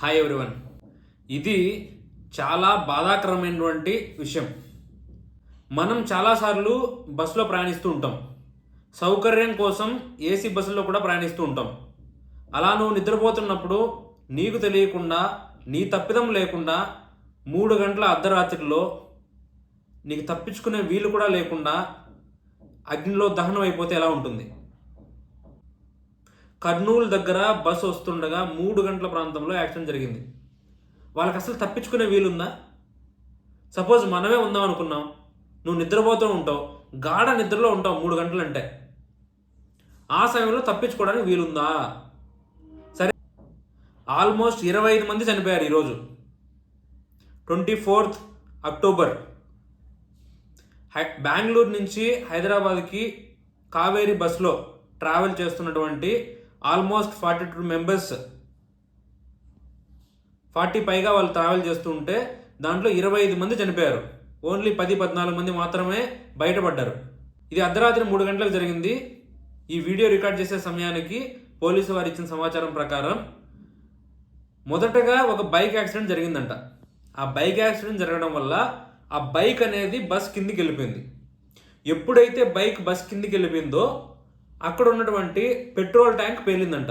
Hi everyone ఇది చాలా బాధాకరమైనటువంటి విషయం. మనం చాలాసార్లు బస్సులో ప్రయాణిస్తూ ఉంటాం. సౌకర్యం కోసం ఏసీ బస్సుల్లో కూడా ప్రయాణిస్తూ ఉంటాం. అలా నువ్వు నిద్రపోతున్నప్పుడు నీకు తెలియకుండా నీ తప్పిదం లేకుండా మూడు గంటల అర్ధరాత్రిలో నీకు తప్పించుకునే వీలు కూడా లేకుండా అగ్నిలో దహనం అయిపోతే ఎలా ఉంటుంది? కర్నూలు దగ్గర బస్సు వస్తుండగా మూడు గంటల ప్రాంతంలో యాక్సిడెంట్ జరిగింది. వాళ్ళకి అసలు తప్పించుకునే వీలుందా? సపోజ్ మనమే ఉందాం అనుకున్నాం. నువ్వు నిద్రపోతూ ఉంటావు. గాఢ నిద్రలో ఉంటావు మూడు గంటలు అంటే ఆ సమయంలో తప్పించుకోవడానికి వీలుందా? సరే. ఆల్మోస్ట్ ఇరవై ఐదు మంది చనిపోయారు ఈరోజు. Twenty fourth October. High Bengaluru నుంచి హైదరాబాద్కి కావేరీ బస్సులో ట్రావెల్ చేస్తున్నటువంటి almost forty two members forty పైగా వాళ్ళు ట్రావెల్ చేస్తుంటే దాంట్లో ఇరవై ఐదు మంది చనిపోయారు. ఓన్లీ పది పద్నాలుగు మంది మాత్రమే బయటపడ్డారు. ఇది అర్ధరాత్రి మూడు గంటలకు జరిగింది. ఈ వీడియో రికార్డ్ చేసే సమయానికి పోలీసు వారు ఇచ్చిన సమాచారం ప్రకారం మొదటగా ఒక బైక్ యాక్సిడెంట్ జరిగిందంట. ఆ బైక్ యాక్సిడెంట్ జరగడం వల్ల ఆ బైక్ అనేది బస్ కిందికి వెళ్ళిపోయింది. ఎప్పుడైతే బైక్ బస్ కిందికి వెళ్ళిపోయిందో అక్కడ ఉన్నటువంటి పెట్రోల్ ట్యాంక్ పేలిందంట.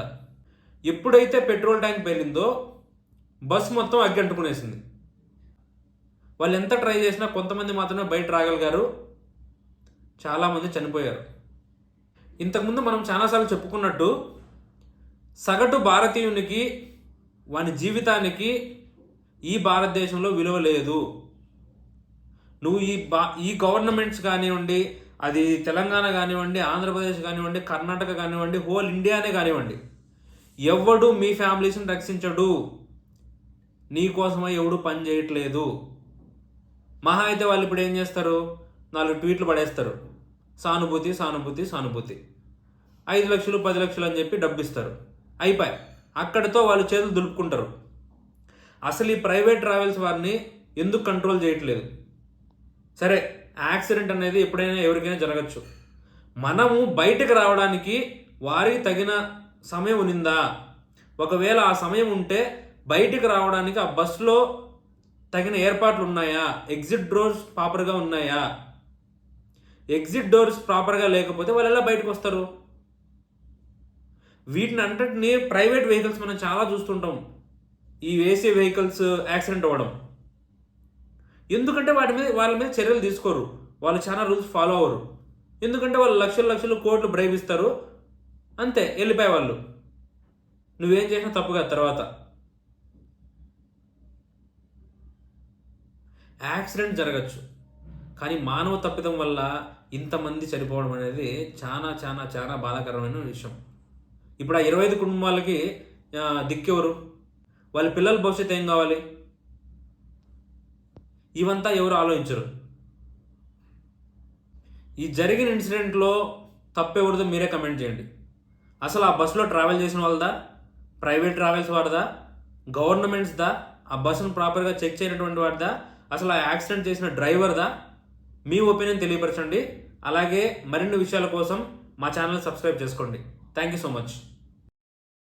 ఎప్పుడైతే పెట్రోల్ ట్యాంక్ పేలిందో బస్ మొత్తం అగ్గంటుకునేసింది వాళ్ళు ఎంత ట్రై చేసినా కొంతమంది మాత్రమే బయట రాగలిగారు. చాలామంది చనిపోయారు. ఇంతకుముందు మనం చాలాసార్లు చెప్పుకున్నట్టు సగటు భారతీయునికి వాని జీవితానికి ఈ భారతదేశంలో విలువ లేదు. నువ్వు ఈ బా ఈ గవర్నమెంట్స్ కానివ్వండి అది తెలంగాణ కానివ్వండి ఆంధ్రప్రదేశ్ కానివ్వండి కర్ణాటక కానివ్వండి హోల్ ఇండియానే కానివ్వండి. ఎవడు మీ ఫ్యామిలీస్ని రక్షించడు. నీకోసమై ఎవడు పని చేయట్లేదు. మహా అయితే వాళ్ళు ఇప్పుడు ఏం చేస్తారు? నాలుగు ట్వీట్లు పడేస్తారు. సానుభూతి సానుభూతి సానుభూతి. ఐదు లక్షలు పది లక్షలు అని చెప్పి డబ్బిస్తారు. అయిపోయి. అక్కడితో వాళ్ళు చేతులు దులుపుకుంటారు. అసలు ఈ ప్రైవేట్ ట్రావెల్స్ వారిని ఎందుకు కంట్రోల్ చేయట్లేదు? సరే. యాక్సిడెంట్ అనేది ఎప్పుడైనా ఎవరికైనా జరగచ్చు. మనము బయటకు రావడానికి వారికి తగిన సమయం ఉన్నిందా ఒకవేళ ఆ సమయం ఉంటే బయటకు రావడానికి ఆ బస్సులో తగిన ఏర్పాట్లు ఉన్నాయా? ఎగ్జిట్ డోర్స్ ప్రాపర్గా ఉన్నాయా? ఎగ్జిట్ డోర్స్ ప్రాపర్గా లేకపోతే వాళ్ళు ఎలా బయటకు వస్తారు? వీటిని అంతటిని ప్రైవేట్ వెహికల్స్ మనం చాలా చూస్తుంటాం. ఈ వేసే వెహికల్స్ యాక్సిడెంట్ అవ్వడం. ఎందుకంటే వాటి మీద వాళ్ళ మీద చర్యలు తీసుకోరు. వాళ్ళు చాలా రూల్స్ ఫాలో అవ్వరు. ఎందుకంటే వాళ్ళు లక్షలు లక్షలు కోట్లు బ్రైబ్ ఇస్తారు. అంతే వెళ్ళిపోయే వాళ్ళు. నువ్వేం చేసినా తప్పుగా తర్వాత. యాక్సిడెంట్ జరగచ్చు. కానీ మానవ తప్పిదం వల్ల ఇంతమంది చనిపోవడం అనేది చాలా చాలా చాలా బాధాకరమైన విషయం. ఇప్పుడు ఆ ఇరవై ఐదు కుటుంబాలకి దిక్కెవరు? వాళ్ళ పిల్లల భవిష్యత్తు ఏం కావాలి? ఇవంతా ఎవరు ఆలోచించరు. ఈ జరిగిన ఇన్సిడెంట్లో తప్పెవరిదో మీరే కమెంట్ చేయండి. అసలు ఆ బస్సులో ట్రావెల్ చేసిన వాళ్ళదా? ప్రైవేట్ ట్రావెల్స్ వాడదా? గవర్నమెంట్స్దా? ఆ బస్సును ప్రాపర్గా చెక్ చేయనటువంటి వాడిదా? అసలు ఆ యాక్సిడెంట్ చేసిన డ్రైవర్దా? మీ ఒపీనియన్ తెలియపరచండి. అలాగే మరిన్ని విషయాల కోసం మా ఛానల్ సబ్స్క్రైబ్ చేసుకోండి. Thank you so much.